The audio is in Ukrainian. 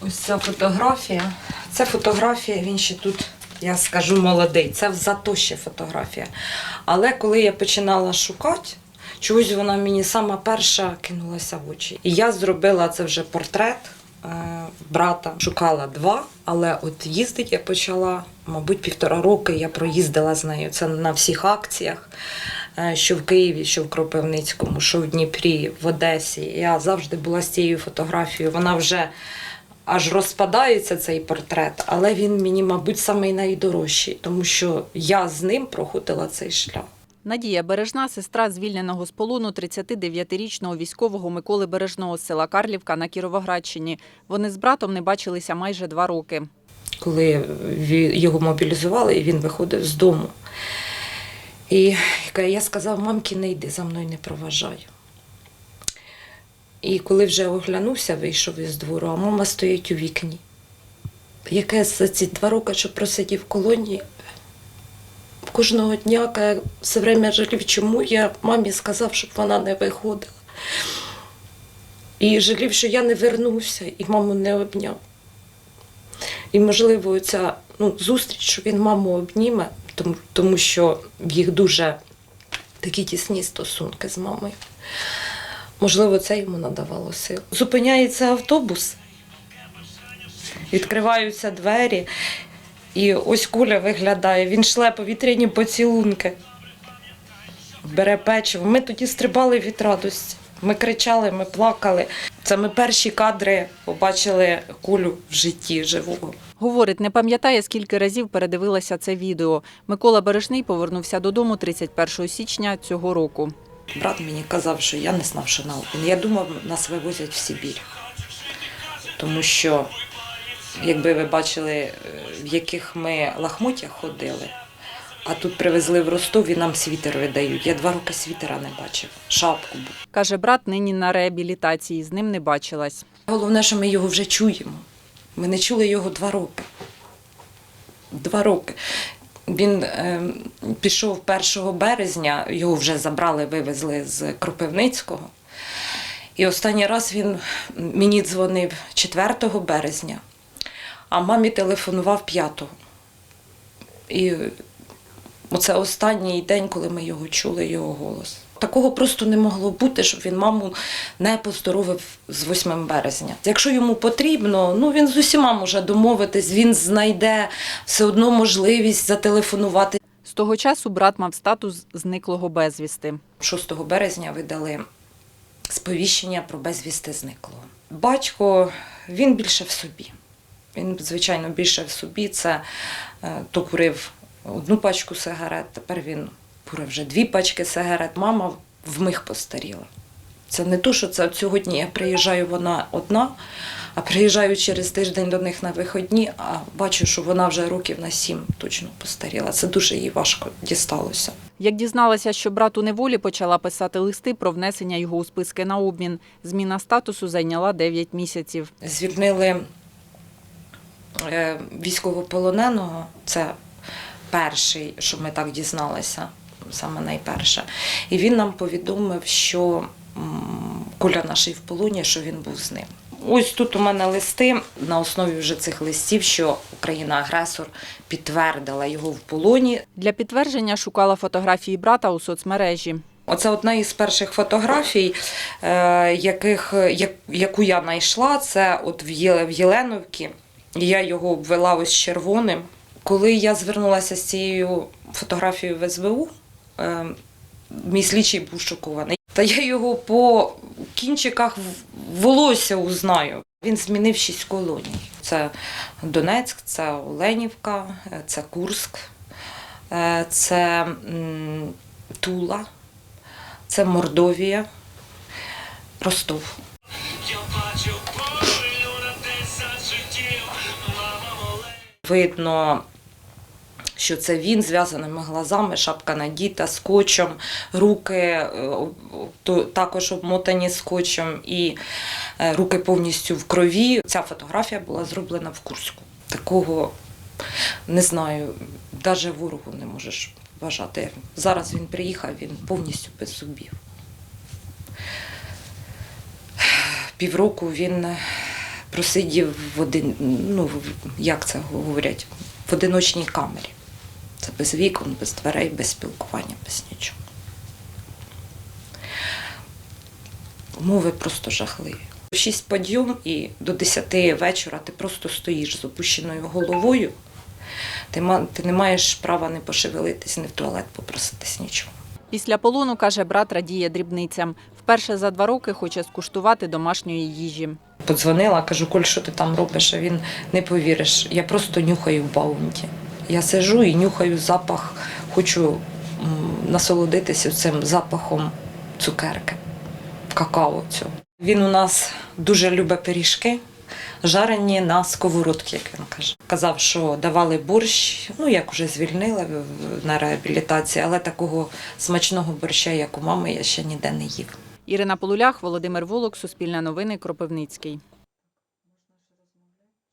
Ось ця фотографія. Це фотографія, він ще тут, я скажу, молодий. Це зато ще фотографія. Але коли я починала шукати, чогось вона мені сама перша кинулася в очі. І я зробила це вже портрет е, брата. Шукала два, але от їздить я почала, мабуть, півтора роки я проїздила з нею. Це на всіх акціях. е, Що в Києві, що в Кропивницькому, що в Дніпрі, в Одесі. Я завжди була з цією фотографією. Вона вже аж розпадається цей портрет, але він мені, мабуть, самий найдорожчий, тому що я з ним проходила цей шлях. Надія Бережна, сестра звільненого з полону 39-річного військового Миколи Бережного з села Карлівка на Кіровоградщині. Вони з братом не бачилися майже два роки. коли його мобілізували, і він виходив з дому. І я сказав, мамки, не йди, за мною не проважай. І коли вже оглянувся, вийшов із двору, а мама стоїть у вікні. Яке за ці два роки, що просидів в колонії, кожного дня каже, все время жалів, чому я мамі сказав, щоб вона не виходила. І жалів, що я не вернувся і маму не обняв. І, можливо, ця ну, зустріч, що він маму обніме, тому, тому що в їх дуже такі тісні стосунки з мамою. Можливо, це йому надавало сил. Зупиняється автобус, відкриваються двері, і ось куля виглядає, він шле повітряні поцілунки, бере печиво. Ми тоді стрибали від радості. Ми кричали, ми плакали. Це ми перші кадри побачили кулю в житті живого. Говорить, не пам'ятає, скільки разів передивилася це відео. Микола Бережний повернувся додому 31 січня цього року. Брат мені казав, що я не знав, що на обмін. Я думав, нас вивозять в Сибір. Тому що, якби ви бачили, е, в яких ми лахмоттях ходили, а тут привезли в Ростов і нам світер видають. Я два роки світера не бачив, шапку. Каже, брат нині на реабілітації, з ним не бачилась. Головне, що ми його вже чуємо. Ми не чули його два роки. Два роки. Він е, пішов 1 березня, його вже забрали, вивезли з Кропивницького. І останній раз він мені дзвонив 4 березня, а мамі телефонував 5. І оце останній день, коли ми його чули, його голос. Такого просто не могло бути, щоб він маму не поздоровив з 8 березня. Якщо йому потрібно, ну він з усіма може домовитись, він знайде все одно можливість зателефонувати. З того часу брат мав статус зниклого безвісти. 6 березня видали сповіщення про безвісти зниклого. Батько він більше в собі. Він, звичайно, більше в собі. Це е, то курив одну пачку сигарет, тепер він курив вже дві пачки сигарет. Мама вмиг постаріла. Це не то, що це от сьогодні я приїжджаю, вона одна, а приїжджаю через тиждень до них на виходні, а бачу, що вона вже років на сім точно постаріла. Це дуже їй важко дісталося. Як дізналася, що брат у неволі почала писати листи про внесення його у списки на обмін. Зміна статусу зайняла 9 місяців. звільнили е, військовополоненого. Це перший, що ми так дізналися, саме найперше. І він нам повідомив, що Коля наш в полоні, що він був з ним. Ось тут у мене листи на основі вже цих листів, що Україна-агресор підтвердила його в полоні. Для підтвердження шукала фотографії брата у соцмережі. Оце одна із перших фотографій, е, яких, як, яку я знайшла, це от в, Єленовці. Я його обвела ось червоним. Коли я звернулася з цією фотографією в СБУ, мій слідчий був шокований. Та я його по кінчиках волосся узнаю. Він змінив шість колоній. Це Донецьк, це Оленівка, е, це Курск, е, це Тула, це Мордовія, Ростов. Я бачу полю на десять життів, мама моле. Видно, що це він зв'язаними глазами, шапка надіта, скотчем, руки е, також обмотані скотчем і е, руки повністю в крові. Ця фотографія була зроблена в Курську. Такого не знаю, навіть ворогу не можеш вважати. Зараз він приїхав, він повністю без зубів. Півроку він просидів в один, ну як це говорять, в одиночній камері. Це без вікон, без дверей, без спілкування, без нічого. Умови просто жахливі. Шість подйом і до 10 вечора ти просто стоїш з опущеною головою. Ти, ти не маєш права не пошевелитись, не в туалет попроситись нічого. Після полону, каже, брат радіє дрібницям. Вперше за два роки хоче скуштувати домашньої їжі. Подзвонила, кажу, Коль, що ти там робиш? А він не повіриш. Я просто нюхаю в баунті. Я сижу і нюхаю запах, хочу насолодитися цим запахом цукерки, какао цього. Він у нас дуже любить пиріжки, жарені на сковородці, як він каже. Казав, що давали борщ, ну як уже звільнили на реабілітації, але такого смачного борща, як у мами, я ще ніде не їв. Ірина Полулях, Володимир Волок, Суспільне новини, Кропивницький.